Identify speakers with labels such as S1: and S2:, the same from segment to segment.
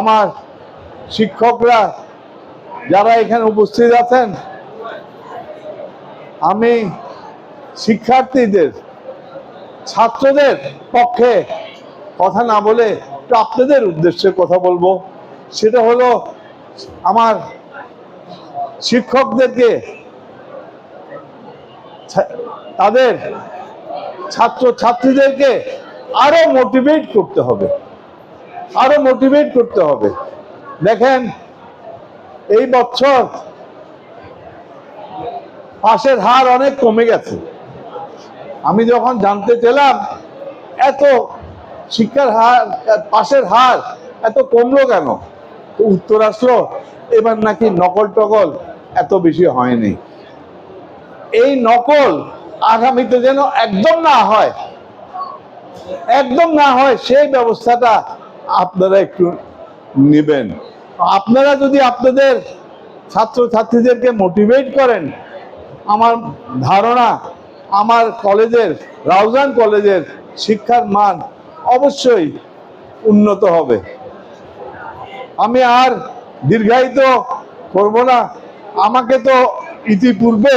S1: আমার শিক্ষকরা যারা এখানে উপস্থিত আছেন, আমি শিক্ষার্থীদের, ছাত্রদের পক্ষে কথা না বলে একটু আপনাদের উদ্দেশ্যে কথা বলব। সেটা হলো, আমার শিক্ষকদেরকে তাদের ছাত্র ছাত্রীদেরকে আরও মোটিভেট করতে হবে। আরও মোটিভেট করতে হবে। দেখেন, এই বছর পাশের হার অনেক কমে গেছে। আমি যখন জানতে চাইলাম, এত শিক্ষার হার, পাশের হার এত কমলো কেন? উত্তর আসলো, এবার নাকি নকল টকল এত বেশি হয়নি। এই নকল আগামীতে যেন একদম না হয়, একদম না হয়, সেই ব্যবস্থাটা আপনারা একটু নেবেন। আপনারা যদি আপনাদের ছাত্র ছাত্রীদেরকে মোটিভেট করেন, আমার ধারণা, আমার কলেজের, রাউজান কলেজের শিক্ষার মান অবশ্যই উন্নত হবে। আমি আর দীর্ঘায়িত করব না। আমাকে তো ইতিপূর্বে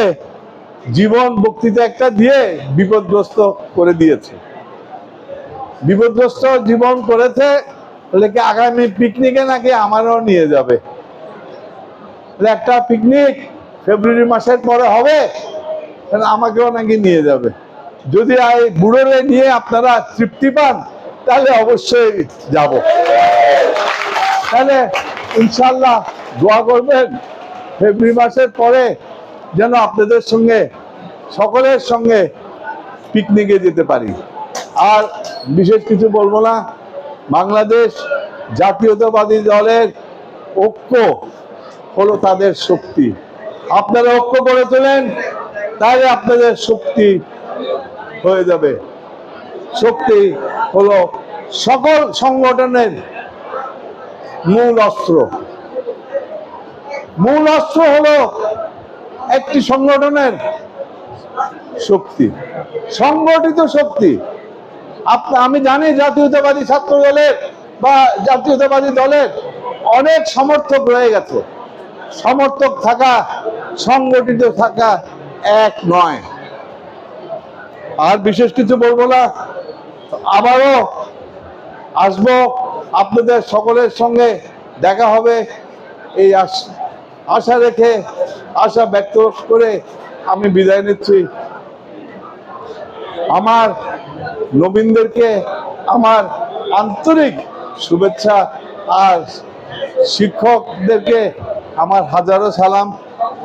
S1: জীবন বক্তৃতা একটা দিয়ে বিপদগ্রস্ত করে দিয়েছে। বিপদগ্রস্ত জীবন করেছে বলে কি, আগামী পিকনিকে নাকি আমারও নিয়ে যাবে? একটা পিকনিক ফেব্রুয়ারি মাসের পরে হবে আমাকেও নাকি নিয়ে যাবে। যদি এই বুড়োরে নিয়ে আপনারা তৃপ্তি পান, তাহলে অবশ্যই যাব। তাহলে ইনশাল্লাহ দোয়া করবেন, ফেব্রুয়ারি মাসের পরে যেন আপনাদের সঙ্গে, সকলের সঙ্গে পিকনিকে যেতে পারি। আর বিশেষ কিছু বলব না বাংলাদেশ জাতীয়তাবাদী দলের ঐক্য হলো তাদের শক্তি। আপনারা ঐক্য করে তোলেন তাহলে আপনাদের শক্তি হয়ে যাবে। শক্তি হলো সকল সংগঠনের মূল অস্ত্র। মূল অস্ত্র হলো একটি সংগঠনের শক্তি, সংগঠিত শক্তি। আমি জানি জাতীয়তাবাদী ছাত্র দলের বা জাতীয়তাবাদী দলের অনেক সমর্থক রয়ে গেছে। সমর্থক থাকা, সংগঠিত থাকা এক নয়। আর বিশেষ কিছু বলব না, আবারও আসব আপনাদের সকলের সঙ্গে দেখা হবে এই আশ- আশা রেখে, আশা ব্যক্ত করে আমি বিদায় নিচ্ছি। আমার নবীনদেরকে আমার আন্তরিক শুভেচ্ছা আর শিক্ষকদেরকে আমার হাজারো সালাম।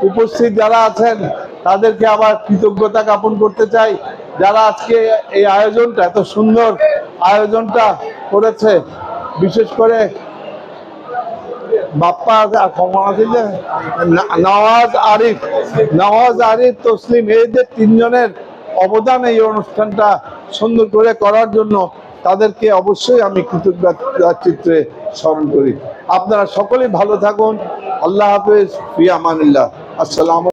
S1: উপস্থিত যারা আছেন, তাদেরকে আবার কৃতজ্ঞতা জ্ঞাপন করতে চাই। যারা আজকে এই আয়োজনটা, এত সুন্দর আয়োজনটা করেছে, বিশেষ করে বাপ্পা নওয়াজ আরিফ নওয়াজ আরিফ তসলিম এদের তিনজনের অবদান এই অনুষ্ঠানটা সুন্দর করে করার জন্য তাদেরকে অবশ্যই আমি কৃতজ্ঞতার চিত্রে স্মরণ করি। আপনারা সকলেই ভালো থাকুন। আল্লাহ হাফেজ। ফি আমানিল্লাহ। আসসালাম